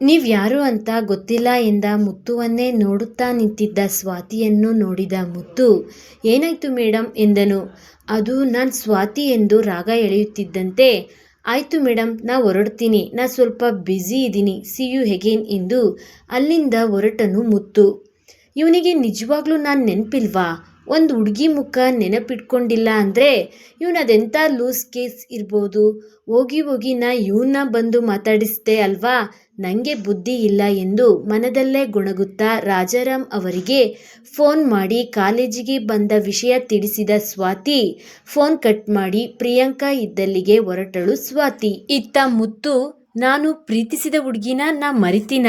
ನೀವ್ಯಾರು ಅಂತ ಗೊತ್ತಿಲ್ಲ ಎಂದ ಮುತ್ತುವನ್ನೇ ನೋಡುತ್ತಾ ನಿಂತಿದ್ದ ಸ್ವಾತಿಯನ್ನು ನೋಡಿದ ಮುತ್ತು, ಏನಾಯ್ತು ಮೇಡಮ್ ಎಂದನು. ಅದು ನಾನು ಸ್ವಾತಿ ಎಂದು ರಾಗ ಎಳೆಯುತ್ತಿದ್ದಂತೆ, ಆಯಿತು ಮೇಡಮ್ ನಾ ಹೊರಡ್ತೀನಿ, ನಾ ಸ್ವಲ್ಪ ಬ್ಯುಸಿ ಇದ್ದೀನಿ ಸಿ ಯು ಹೆಗೇನ್ ಎಂದು ಅಲ್ಲಿಂದ ಹೊರಟನು ಮುತ್ತು. ಇವನಿಗೆ ನಿಜವಾಗ್ಲೂ ನಾನು ನೆನಪಿಲ್ವಾ? ಒಂದು ಹುಡುಗಿ ಮುಖ ನೆನಪಿಟ್ಕೊಂಡಿಲ್ಲ ಅಂದರೆ ಇವನು ಅದೆಂಥ ಲೂಸ್ ಕೇಸ್ ಇರ್ಬೋದು? ಹೋಗಿ ಹೋಗಿ ನಾ ಇವನ್ನ ಬಂದು ಮಾತಾಡಿಸ್ದೆ ಅಲ್ವಾ? ನನಗೆ ಬುದ್ಧಿ ಇಲ್ಲ ಎಂದು ಮನದಲ್ಲೇ ಗುಣಗುತ್ತಾ ರಾಜಾರಾಮ್ ಅವರಿಗೆ ಫೋನ್ ಮಾಡಿ ಕಾಲೇಜಿಗೆ ಬಂದ ವಿಷಯ ತಿಳಿಸಿದ ಸ್ವಾತಿ, ಫೋನ್ ಕಟ್ ಮಾಡಿ ಪ್ರಿಯಾಂಕಾ ಇದ್ದಲ್ಲಿಗೆ ಹೊರಟಳು ಸ್ವಾತಿ. ಇತ್ತ ಮುತ್ತು, ನಾನು ಪ್ರೀತಿಸಿದ ಹುಡುಗಿನ ನಾ ಮರಿತೀನ?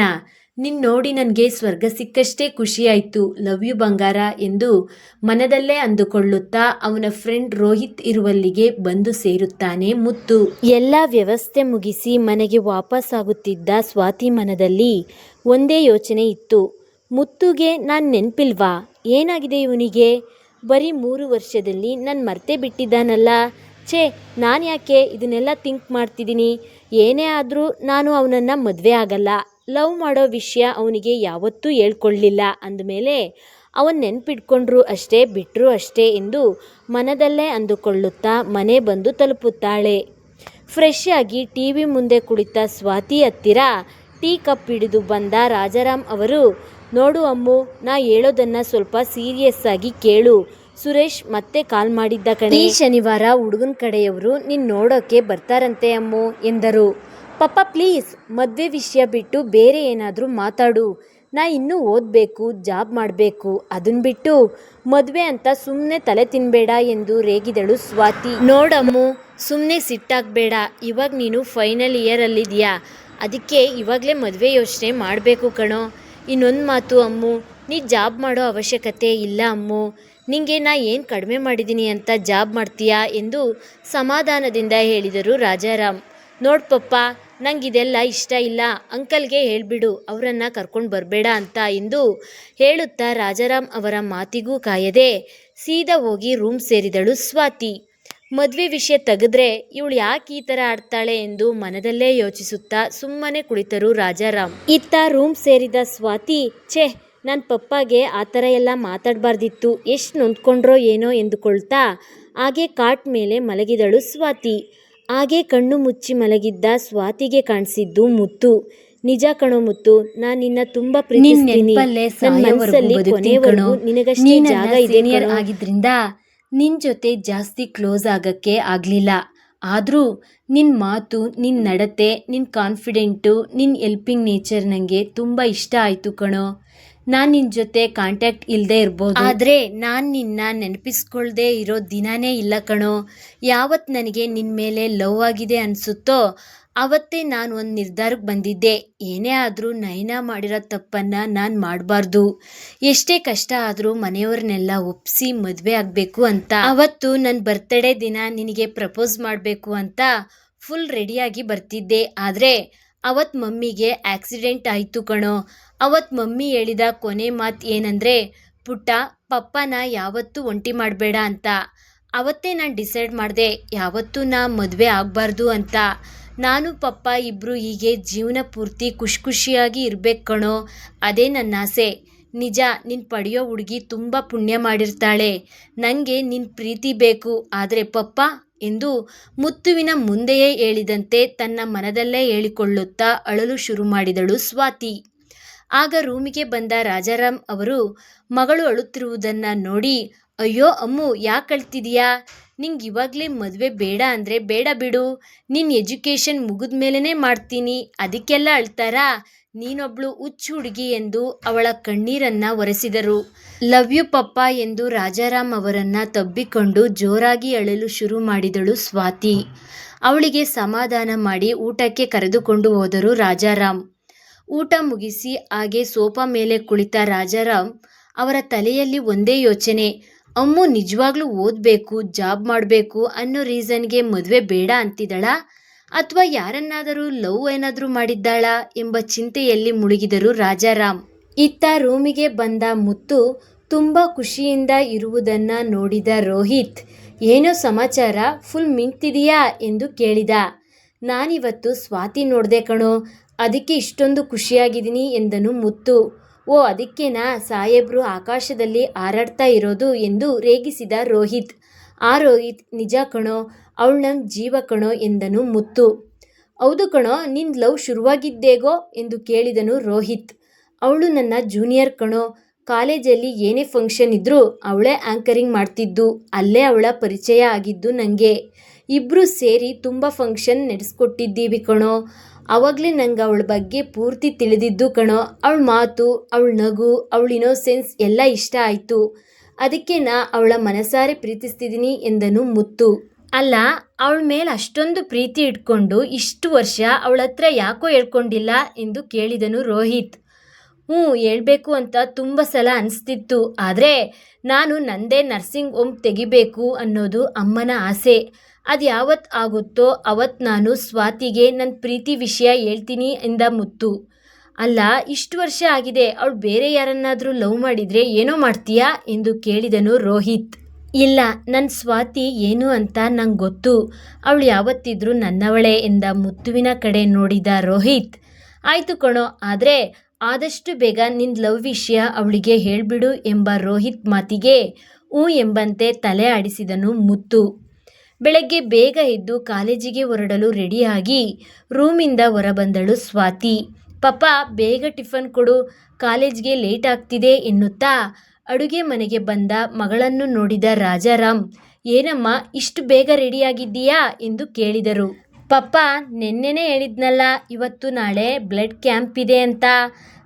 ನಿನ್ ನೋಡಿ ನನಗೆ ಸ್ವರ್ಗ ಸಿಕ್ಕಷ್ಟೇ ಖುಷಿಯಾಯಿತು, ಲವ್ ಯು ಬಂಗಾರ ಎಂದು ಮನದಲ್ಲೇ ಅಂದುಕೊಳ್ಳುತ್ತಾ ಅವನ ಫ್ರೆಂಡ್ ರೋಹಿತ್ ಇರುವಲ್ಲಿಗೆ ಬಂದು ಸೇರುತ್ತಾನೆ ಮುತ್ತು. ಎಲ್ಲ ವ್ಯವಸ್ಥೆ ಮುಗಿಸಿ ಮನೆಗೆ ವಾಪಸ್ಸಾಗುತ್ತಿದ್ದ ಸ್ವಾತಿ ಮನದಲ್ಲಿ ಒಂದೇ ಯೋಚನೆ ಇತ್ತು. ಮುತ್ತುಗೆ ನಾನು ನೆನಪಿಲ್ವಾ? ಏನಾಗಿದೆ ಇವನಿಗೆ? ಬರೀ ಮೂರು ವರ್ಷದಲ್ಲಿ ನನ್ನ ಮರ್ತೆ ಬಿಟ್ಟಿದ್ದಾನಲ್ಲ. ಛೇ ನಾನು ಯಾಕೆ ಇದನ್ನೆಲ್ಲ ಥಿಂಕ್ ಮಾಡ್ತಿದ್ದೀನಿ? ಏನೇ ಆದರೂ ನಾನು ಅವನನ್ನು ಮದುವೆ ಆಗಲ್ಲ. ಲವ್ ಮಾಡೋ ವಿಷಯ ಅವನಿಗೆ ಯಾವತ್ತೂ ಹೇಳ್ಕೊಳ್ಳಿಲ್ಲ ಅಂದಮೇಲೆ ಅವನ್ ನೆನ್ಪಿಟ್ಕೊಂಡ್ರು ಅಷ್ಟೇ ಬಿಟ್ಟರು ಅಷ್ಟೇ ಎಂದು ಮನದಲ್ಲೇ ಅಂದುಕೊಳ್ಳುತ್ತಾ ಮನೆ ಬಂದು ತಲುಪುತ್ತಾಳೆ. ಫ್ರೆಶ್ ಆಗಿ ಟಿ ವಿ ಮುಂದೆ ಕುಳಿತ ಸ್ವಾತಿ ಹತ್ತಿರ ಟೀ ಕಪ್ ಹಿಡಿದು ಬಂದ ರಾಜಾರಾಮ್ ಅವರು, ನೋಡು ಅಮ್ಮು, ನಾ ಹೇಳೋದನ್ನ ಸ್ವಲ್ಪ ಸೀರಿಯಸ್ ಆಗಿ ಕೇಳು. ಸುರೇಶ್ ಮತ್ತೆ ಕಾಲ್ ಮಾಡಿದ್ದ ಕಣೆ. ಈ ಶನಿವಾರ ಹುಡುಗನ ಕಡೆಯವರು ನಿನ್ನ ನೋಡೋಕೆ ಬರ್ತಾರಂತೆ ಅಮ್ಮು, ಎಂದರು. ಪಪ್ಪ ಪ್ಲೀಸ್, ಮದುವೆ ವಿಷಯ ಬಿಟ್ಟು ಬೇರೆ ಏನಾದರೂ ಮಾತಾಡು. ನಾ ಇನ್ನೂ ಓದಬೇಕು, ಜಾಬ್ ಮಾಡಬೇಕು ಅದನ್ನ ಬಿಟ್ಟು ಮದುವೆ ಅಂತ ಸುಮ್ಮನೆ ತಲೆ ತಿನ್ಬೇಡ ಎಂದು ರೇಗಿದಳು ಸ್ವಾತಿ. ನೋಡಮ್ಮು ಸುಮ್ಮನೆ ಸಿಟ್ಟಾಗಬೇಡ, ಇವಾಗ ನೀನು ಫೈನಲ್ ಇಯರಲ್ಲಿದೆಯಾ? ಅದಕ್ಕೆ ಇವಾಗಲೇ ಮದುವೆ ಯೋಚನೆ ಮಾಡಬೇಕು ಕಣೋ. ಇನ್ನೊಂದು ಮಾತು ಅಮ್ಮು, ನೀ ಜಾಬ್ ಮಾಡೋ ಅವಶ್ಯಕತೆ ಇಲ್ಲ ಅಮ್ಮು. ನಿಂಗೆ ನಾ ಏನು ಕಡಿಮೆ ಮಾಡಿದ್ದೀನಿ ಅಂತ ಜಾಬ್ ಮಾಡ್ತೀಯಾ ಎಂದು ಸಮಾಧಾನದಿಂದ ಹೇಳಿದರು ರಾಜಾರಾಮ್. ನೋಡ್ ಪಪ್ಪ ನಂಗಿದೆಲ್ಲ ಇಷ್ಟ ಇಲ್ಲ. ಅಂಕಲ್ಗೆ ಹೇಳಿಬಿಡು, ಅವರನ್ನು ಕರ್ಕೊಂಡು ಬರಬೇಡ ಅಂತ ಎಂದು ಹೇಳುತ್ತಾ ರಾಜಾರಾಮ್ ಅವರ ಮಾತಿಗೂ ಕಾಯದೆ ಸೀದಾ ಹೋಗಿ ರೂಮ್ ಸೇರಿದಳು ಸ್ವಾತಿ. ಮದುವೆ ವಿಷಯ ತೆಗೆದ್ರೆ ಇವಳು ಯಾಕೆ ಈ ಥರ ಆಡ್ತಾಳೆ ಎಂದು ಮನದಲ್ಲೇ ಯೋಚಿಸುತ್ತಾ ಸುಮ್ಮನೆ ಕುಳಿತರು ರಾಜಾರಾಮ್. ಇತ್ತ ರೂಮ್ ಸೇರಿದ ಸ್ವಾತಿ, ಛೇ ನನ್ನ ಪಪ್ಪಾಗೆ ಆ ಥರ ಎಲ್ಲ ಮಾತಾಡಬಾರ್ದಿತ್ತು, ಎಷ್ಟು ನೊಂದ್ಕೊಂಡ್ರೋ ಏನೋ ಎಂದುಕೊಳ್ತಾ ಹಾಗೆ ಕಾಟ್ ಮೇಲೆ ಮಲಗಿದಳು ಸ್ವಾತಿ. ಹಾಗೆ ಕಣ್ಣು ಮುಚ್ಚಿ ಮಲಗಿದ್ದ ಸ್ವಾತಿಗೆ ಕಾಣಿಸಿದ್ದು ಮುತ್ತು. ನಿಜ ಕಣೋ ಮುತ್ತು ನಾನ್ ನಿನ್ನ ತುಂಬಾ ಪ್ರೀತಿಸ್ತೀನಿ. ನನ್ ಮನ್ಸಲ್ಲಿ ಕೊನೆವರೆಗೂ ನಿನಗಷ್ಟೇ ಜಾಗ ಇದೆ ಕಣೋ. ಆಗಿದ್ರಿಂದ ನಿನ್ ಜೊತೆ ಜಾಸ್ತಿ ಕ್ಲೋಸ್ ಆಗಕ್ಕೆ ಆಗ್ಲಿಲ್ಲ. ಆದ್ರೂ ನಿನ್ ಮಾತು ನಿನ್ ನಡತೆ ನಿನ್ ಕಾನ್ಫಿಡೆಂಟು ನಿನ್ ಎಲ್ಪಿಂಗ್ ನೇಚರ್ ನಂಗೆ ತುಂಬಾ ಇಷ್ಟ ಆಯ್ತು ಕಣೋ. ನಾನ್ ನಿನ್ನ ಜೊತೆ ಕಾಂಟ್ಯಾಕ್ಟ್ ಇಲ್ಲದೆ ಇರ್ಬೋದು. ಆದ್ರೆ ನಾನು ನಿನ್ನ ನೆನಪಿಸ್ಕೊಳ್ದೆ ಇರೋ ದಿನಾನೇ ಇಲ್ಲ ಕಣೋ. ಯಾವತ್ ನನಗೆ ನಿನ್ನ ಮೇಲೆ ಲವ್ ಆಗಿದೆ ಅನ್ಸುತ್ತೋ, ಅವತ್ತೇ ನಾನು ಒಂದು ನಿರ್ಧಾರಕ್ಕೆ ಬಂದಿದ್ದೆ. ಏನೇ ಆದರೂ ನಯನ ಮಾಡಿರೋ ತಪ್ಪನ್ನು ನಾನು ಮಾಡಬಾರ್ದು. ಎಷ್ಟೇ ಕಷ್ಟ ಆದರೂ ಮನೆಯವ್ರನ್ನೆಲ್ಲ ಒಪ್ಪಿಸಿ ಮದುವೆ ಆಗಬೇಕು ಅಂತ. ಅವತ್ತು ನನ್ನ ಬರ್ತಡೇ ದಿನ ನಿನಗೆ ಪ್ರಪೋಸ್ ಮಾಡಬೇಕು ಅಂತ ಫುಲ್ ರೆಡಿಯಾಗಿ ಬರ್ತಿದ್ದೆ. ಆದರೆ ಅವತ್ತು ಮಮ್ಮಿಗೆ ಆಕ್ಸಿಡೆಂಟ್ ಆಯಿತು ಕಣೋ. ಅವತ್ ಮಮ್ಮಿ ಹೇಳಿದ ಕೊನೆ ಮಾತು ಏನಂದರೆ, ಪುಟ್ಟ, ಪಪ್ಪನ ಯಾವತ್ತೂ ಒಂಟಿ ಮಾಡಬೇಡ ಅಂತ. ಅವತ್ತೇ ನಾನು ಡಿಸೈಡ್ ಮಾಡಿದೆ, ಯಾವತ್ತೂ ನಾ ಮದುವೆ ಆಗಬಾರ್ದು ಅಂತ. ನಾನು, ಪಪ್ಪ ಇಬ್ಬರು ಹೀಗೆ ಜೀವನ ಪೂರ್ತಿ ಖುಷಿ ಖುಷಿಯಾಗಿ ಇರಬೇಕು ಕಣೋ, ಅದೇ ನನ್ನ ಆಸೆ. ನಿಜ ನಿನ್ನ ಪಡೆಯೋ ಹುಡುಗಿ ತುಂಬ ಪುಣ್ಯ ಮಾಡಿರ್ತಾಳೆ. ನನಗೆ ನಿನ್ನ ಪ್ರೀತಿ ಬೇಕು, ಆದರೆ ಪಪ್ಪ ಎಂದು ಮುತ್ತುವಿನ ಮುಂದೆಯೇ ಹೇಳಿದಂತೆ ತನ್ನ ಮನದಲ್ಲೇ ಹೇಳಿಕೊಳ್ಳುತ್ತಾ ಅಳಲು ಶುರು ಮಾಡಿದಳು ಸ್ವಾತಿ. ಆಗ ರೂಮಿಗೆ ಬಂದ ರಾಜಾರಾಮ್ ಅವರು, ಮಗಳು ಅಳುತ್ತಿರುವುದನ್ನ ನೋಡಿ, ಅಯ್ಯೋ ಅಮ್ಮು, ಯಾಕೆ ಅಳ್ತಿದೀಯಾ? ನಿಂಗೆ ಇವಾಗಲೇ ಮದುವೆ ಬೇಡ ಅಂದರೆ ಬೇಡ ಬಿಡು. ನಿನ್ನ ಎಜುಕೇಷನ್ ಮುಗಿದ ಮೇಲೇ ಮಾಡ್ತೀನಿ. ಅದಕ್ಕೆಲ್ಲ ಅಳ್ತಾರಾ? ನೀನೊಬ್ಳು ಹುಚ್ಚು ಹುಡುಗಿ ಎಂದು ಅವಳ ಕಣ್ಣೀರನ್ನ ಒರೆಸಿದರು. ಲವ್ ಯು ಪಪ್ಪ ಎಂದು ರಾಜಾರಾಮ್ ಅವರನ್ನು ತಬ್ಬಿಕೊಂಡು ಜೋರಾಗಿ ಅಳಲು ಶುರು ಮಾಡಿದಳು ಸ್ವಾತಿ. ಅವಳಿಗೆ ಸಮಾಧಾನ ಮಾಡಿ ಊಟಕ್ಕೆ ಕರೆದುಕೊಂಡು ಹೋದರು ರಾಜಾರಾಮ್. ಊಟ ಮುಗಿಸಿ ಹಾಗೆ ಸೋಫಾ ಮೇಲೆ ಕುಳಿತ ರಾಜಾರಾಮ್ ಅವರ ತಲೆಯಲ್ಲಿ ಒಂದೇ ಯೋಚನೆ, ಅಮ್ಮು ನಿಜವಾಗ್ಲೂ ಓದಬೇಕು, ಜಾಬ್ ಮಾಡಬೇಕು ಅನ್ನೋ ರೀಸನ್ಗೆ ಮದುವೆ ಬೇಡ ಅಂತಿದ್ದಾಳ? ಅಥವಾ ಯಾರನ್ನಾದರೂ ಲವ್ ಏನಾದರೂ ಮಾಡಿದ್ದಾಳಾ? ಎಂಬ ಚಿಂತೆಯಲ್ಲಿ ಮುಳುಗಿದರು ರಾಜಾರಾಮ್. ಇತ್ತ ರೂಮಿಗೆ ಬಂದ ಮುತ್ತು ತುಂಬ ಖುಷಿಯಿಂದ ಇರುವುದನ್ನು ನೋಡಿದ ರೋಹಿತ್, ಏನೋ ಸಮಾಚಾರ? ಫುಲ್ ಮಿಂತಿದೆಯಾ ಎಂದು ಕೇಳಿದ. ನಾನಿವತ್ತು ಸ್ವಾತಿ ನೋಡ್ದೆ ಕಣೋ ಅದಕ್ಕೆ ಇಷ್ಟೊಂದು ಖುಷಿಯಾಗಿದ್ದೀನಿ ಎಂದನು ಮುತ್ತು. ಓ, ಅದಕ್ಕೇನಾ? ಸಾಹೇಬ್ರು ಆಕಾಶದಲ್ಲಿ ಹಾರಾಡ್ತಾ ಇರೋದು ಎಂದು ರೇಗಿಸಿದ ರೋಹಿತ್. ಆ ರೋಹಿತ್, ನಿಜ ಕಣೋ, ಅವಳು ನಂಗೆ ಜೀವ ಕಣೋ ಎಂದನು ಮುತ್ತು. ಹೌದು ಕಣೋ ನಿನ್ನ ಲವ್ ಶುರುವಾಗಿದ್ದೇಗೋ ಎಂದು ಕೇಳಿದನು ರೋಹಿತ್. ಅವಳು ನನ್ನ ಜೂನಿಯರ್ ಕಣೋ, ಕಾಲೇಜಲ್ಲಿ ಏನೇ ಫಂಕ್ಷನ್ ಇದ್ದರೂ ಅವಳೇ ಆ್ಯಂಕರಿಂಗ್ ಮಾಡ್ತಿದ್ದು, ಅಲ್ಲೇ ಅವಳ ಪರಿಚಯ ಆಗಿದ್ದು ನನಗೆ ಇಬ್ಬರು ಸೇರಿ ತುಂಬ ಫಂಕ್ಷನ್ ನಡೆಸ್ಕೊಟ್ಟಿದ್ದೀವಿ ಕಣೋ. ಆವಾಗಲೇ ನಂಗೆ ಅವಳ ಬಗ್ಗೆ ಪೂರ್ತಿ ತಿಳಿದಿದ್ದು ಕಣೋ. ಅವಳ ಮಾತು, ಅವಳ ನಗು, ಅವಳ ಇನೋಸೆನ್ಸ್ ಎಲ್ಲ ಇಷ್ಟ ಆಯಿತು. ಅದಕ್ಕೆ ನಾ ಅವಳ ಮನಸಾರೆ ಪ್ರೀತಿಸ್ತಿದ್ದೀನಿ ಎಂದನು ಮುತ್ತು. ಅಲ್ಲ, ಅವಳ ಮೇಲೆ ಅಷ್ಟೊಂದು ಪ್ರೀತಿ ಇಟ್ಕೊಂಡು ಇಷ್ಟು ವರ್ಷ ಅವಳ ಹತ್ರ ಯಾಕೋ ಹೇಳ್ಕೊಂಡಿಲ್ಲ ಎಂದು ಕೇಳಿದನು ರೋಹಿತ್. ಹ್ಞೂ, ಹೇಳಬೇಕು ಅಂತ ತುಂಬ ಸಲ ಅನಿಸ್ತಿತ್ತು. ಆದರೆ ನಾನು ನಂದೇ ನರ್ಸಿಂಗ್ ಹೋಮ್ ತೆಗಿಬೇಕು ಅನ್ನೋದು ಅಮ್ಮನ ಆಸೆ. ಅದು ಯಾವತ್ತು ಆಗುತ್ತೋ ಅವತ್ತು ನಾನು ಸ್ವಾತಿಗೆ ನನ್ನ ಪ್ರೀತಿ ವಿಷಯ ಹೇಳ್ತೀನಿ ಎಂದ ಮುತ್ತು. ಅಲ್ಲ, ಇಷ್ಟು ವರ್ಷ ಆಗಿದೆ, ಅವಳು ಬೇರೆ ಯಾರನ್ನಾದರೂ ಲವ್ ಮಾಡಿದರೆ ಏನೋ ಮಾಡ್ತೀಯಾ ಎಂದು ಕೇಳಿದನು ರೋಹಿತ್. ಇಲ್ಲ ನನ್ನ ಸ್ವಾತಿ ಏನು ಅಂತ ನಂಗೆ ಗೊತ್ತು, ಅವಳು ಯಾವತ್ತಿದ್ರೂ ನನ್ನವಳೆ ಎಂದ ಮುತ್ತುವಿನ ಕಡೆ ನೋಡಿದ ರೋಹಿತ್. ಆಯಿತು ಕಣೋ, ಆದರೆ ಆದಷ್ಟು ಬೇಗ ನಿನ್ನ ಲವ್ ವಿಷಯ ಅವಳಿಗೆ ಹೇಳಿಬಿಡು ಎಂಬ ರೋಹಿತ್ ಮಾತಿಗೆ ಊ ಎಂಬಂತೆ ತಲೆ ಆಡಿಸಿದನು ಮುತ್ತು. ಬೆಳಗ್ಗೆ ಬೇಗ ಎದ್ದು ಕಾಲೇಜಿಗೆ ಹೊರಡಲು ರೆಡಿಯಾಗಿ ರೂಮಿಂದ ಹೊರಬಂದಳು ಸ್ವಾತಿ. ಪಪ್ಪ, ಬೇಗ ಟಿಫನ್ ಕೊಡು. ಕಾಲೇಜ್ಗೆ ಲೇಟ್ ಆಗ್ತಿದೆ ಎನ್ನುತ್ತಾ ಅಡುಗೆ ಮನೆಗೆ ಬಂದ ಮಗಳನ್ನು ನೋಡಿದ ರಾಜಾರಾಮ್, ಏನಮ್ಮ, ಇಷ್ಟು ಬೇಗ ರೆಡಿಯಾಗಿದ್ದೀಯಾ? ಎಂದು ಕೇಳಿದರು. ಪಪ್ಪ, ನೆನ್ನೆನೇ ಹೇಳಿದ್ನಲ್ಲ, ಇವತ್ತು ನಾಳೆ ಬ್ಲಡ್ ಕ್ಯಾಂಪ್ ಇದೆ ಅಂತ.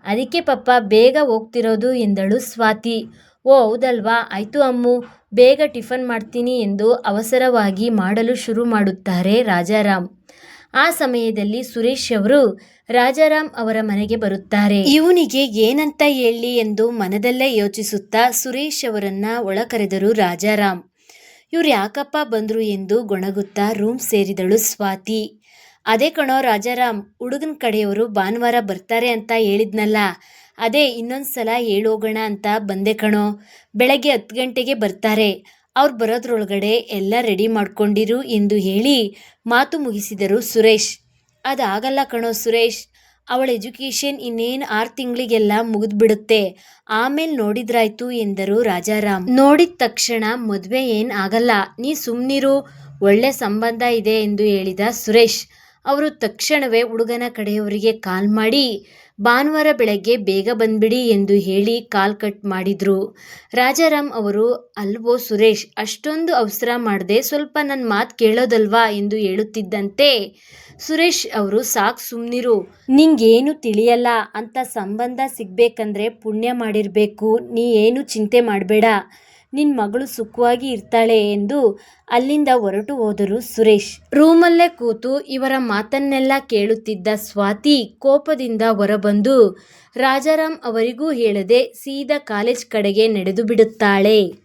ಅದಕ್ಕೆ ಪಪ್ಪ ಬೇಗ ಹೋಗ್ತಿರೋದು ಎಂದಳು ಸ್ವಾತಿ. ಓ, ಹೌದಲ್ವಾ? ಆಯಿತು ಅಮ್ಮು. ಬೇಗ ಟಿಫನ್ ಮಾಡ್ತೀನಿ ಎಂದು ಅವಸರವಾಗಿ ಮಾಡಲು ಶುರು ಮಾಡುತ್ತಾರೆ ರಾಜಾರಾಮ್. ಆ ಸಮಯದಲ್ಲಿ ಸುರೇಶ್ ಅವರು, ರಾಜಾರಾಮ್ ಅವರ ಮನೆಗೆ ಬರುತ್ತಾರೆ. ಇವನಿಗೆ ಏನಂತ ಹೇಳಿ ಎಂದು ಮನದಲ್ಲೇ ಯೋಚಿಸುತ್ತಾ ಸುರೇಶ್ ಅವರನ್ನ ಒಳ ಕರೆದರು ರಾಜಾರಾಮ್. ಇವ್ರು ಯಾಕಪ್ಪ ಬಂದರು ಎಂದು ಗೊಣಗುತ್ತಾ ರೂಮ್ ಸೇರಿದಳು ಸ್ವಾತಿ. ಅದೇ ಕಣೋ ರಾಜಾರಾಮ್, ಹುಡುಗನ ಕಡೆಯವರು ಭಾನುವಾರ ಬರ್ತಾರೆ ಅಂತ ಹೇಳಿದ್ನಲ್ಲ. ಅದೇ ಇನ್ನೊಂದು ಸಲ ಹೇಳೋಗೋಣ ಅಂತ ಬಂದೆ ಕಣೋ. ಬೆಳಗ್ಗೆ ಹತ್ತು ಗಂಟೆಗೆ ಬರ್ತಾರೆ. ಅವ್ರು ಬರೋದ್ರೊಳಗಡೆ ಎಲ್ಲ ರೆಡಿ ಮಾಡ್ಕೊಂಡಿರು ಎಂದು ಹೇಳಿ ಮಾತು ಮುಗಿಸಿದರು ಸುರೇಶ್. ಅದಾಗಲ್ಲ ಕಣೋ ಸುರೇಶ್, ಅವಳ ಎಜುಕೇಷನ್ ಇನ್ನೇನು ಆರು ತಿಂಗಳಿಗೆಲ್ಲ ಮುಗಿದ್ಬಿಡುತ್ತೆ. ಆಮೇಲೆ ನೋಡಿದ್ರಾಯ್ತು ಎಂದರು ರಾಜಾರಾಮ್. ನೋಡಿದ ತಕ್ಷಣ ಮದುವೆ ಏನು ಆಗಲ್ಲ. ನೀ ಸುಮ್ಮನಿರು ಒಳ್ಳೆ ಸಂಬಂಧ ಇದೆ ಎಂದು ಹೇಳಿದ ಸುರೇಶ್. ಅವರು ತಕ್ಷಣವೇ ಹುಡುಗನ ಕಡೆಯವರಿಗೆ ಕಾಲ್ ಮಾಡಿ, ಭಾನುವಾರ ಬೆಳಗ್ಗೆ ಬೇಗ ಬಂದ್ಬಿಡಿ ಎಂದು ಹೇಳಿ ಕಾಲ್ ಕಟ್ ಮಾಡಿದರು. ರಾಜಾರಾಮ್ ಅವರು, ಅಲ್ವೋ ಸುರೇಶ್, ಅಷ್ಟೊಂದು ಅವಸರ ಮಾಡದೆ ಸ್ವಲ್ಪ ನನ್ನ ಮಾತು ಕೇಳೋದಲ್ವಾ? ಎಂದು ಹೇಳುತ್ತಿದ್ದಂತೆ ಸುರೇಶ್ ಅವರು, ಸಾಕು ಸುಮ್ಮನಿರು ನಿಂಗೇನು ತಿಳಿಯಲ್ಲ. ಅಂತ ಸಂಬಂಧ ಸಿಗಬೇಕಂದ್ರೆ ಪುಣ್ಯ ಮಾಡಿರಬೇಕು. ನೀ ಏನು ಚಿಂತೆ ಮಾಡಬೇಡ. ನಿನ್ನ ಮಗಳು ಸುಖವಾಗಿ ಇರ್ತಾಳೆ ಎಂದು ಅಲ್ಲಿಂದ ಹೊರಟು ಹೋದರು ಸುರೇಶ್. ರೂಮಲ್ಲೇ ಕೂತು ಇವರ ಮಾತನ್ನೆಲ್ಲ ಕೇಳುತ್ತಿದ್ದ ಸ್ವಾತಿ ಕೋಪದಿಂದ ಹೊರಬಂದು, ರಾಜಾರಾಮ್ ಅವರಿಗೂ ಹೇಳದೆ ಸೀದಾ ಕಾಲೇಜ್ ಕಡೆಗೆ ನಡೆದು ಬಿಡುತ್ತಾಳೆ.